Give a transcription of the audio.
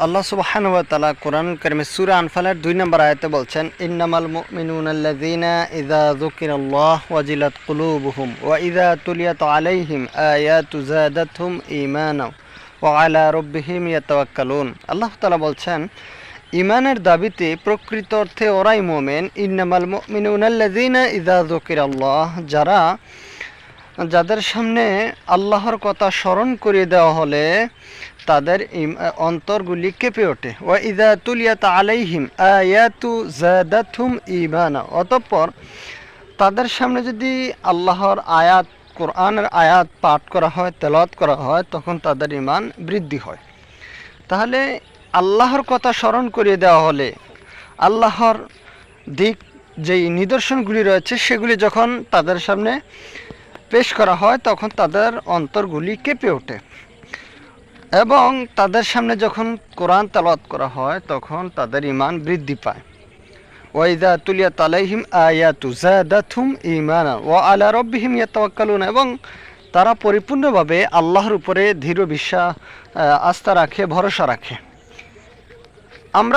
আল্লাহ সুবহান তাআলা কোরআন কারিমে সূরা আনফালের দুই নম্বর আয়াতে বলছেন, ইন্নামাল মুমিনুনা আল্লাযীনা ইযা যুকিরাল্লাহ ওয়াজিলাত কুলুবুহুম ওয়া ইযা তুলিয়াত আলাইহিম আয়াতু যাদাতহুম ঈমানা ওয়া আলা রাব্বিহিম ইয়াতাওয়াক্কালুন। আল্লাহ তাআলা বলছেন ইমানের দাবিতে প্রকৃত অর্থে ওরাই মোমেন। ইন্নামাল মুমিনুনা আল্লাযীনা ইযা যুকিরাল্লাহ, যারা যাদের সামনে আল্লাহর কথা স্মরণ করিয়ে দেওয়া হলে তাদের অন্তরগুলি কেঁপে ওঠে। ওয়া ইদা তুলিয়াত আলাইহিম আয়াতু জাদাতুম ইমানা অতঃপর তাদের সামনে যদি আল্লাহর আয়াত, কোরআনের আয়াত পাঠ করা হয়, তেলাওয়াত করা হয়, তখন তাদের ইমান বৃদ্ধি হয়। তাহলে আল্লাহর কথা স্মরণ করিয়ে দেওয়া হলে আল্লাহর দিক যেই নিদর্শনগুলি রয়েছে, সেগুলি যখন তাদের সামনে পেশ করা হয়, তখন তাদের অন্তরগুলি কেঁপে ওঠে। এবং তাদের সামনে যখন কোরআন তালাত করা হয়, তখন তাদের ইমান বৃদ্ধি পায়। ওয়াইদা তুলিয়া তালাইহিম আয়াতু জাদাতুম ইমানা ওয়া আলা রব্বিহিম ইয়াতাওয়াক্কালুন। এবং তারা পরিপূর্ণভাবে আল্লাহর উপরে ধীর বিশ্বাস আস্থা রাখে, ভরসা রাখে। আমরা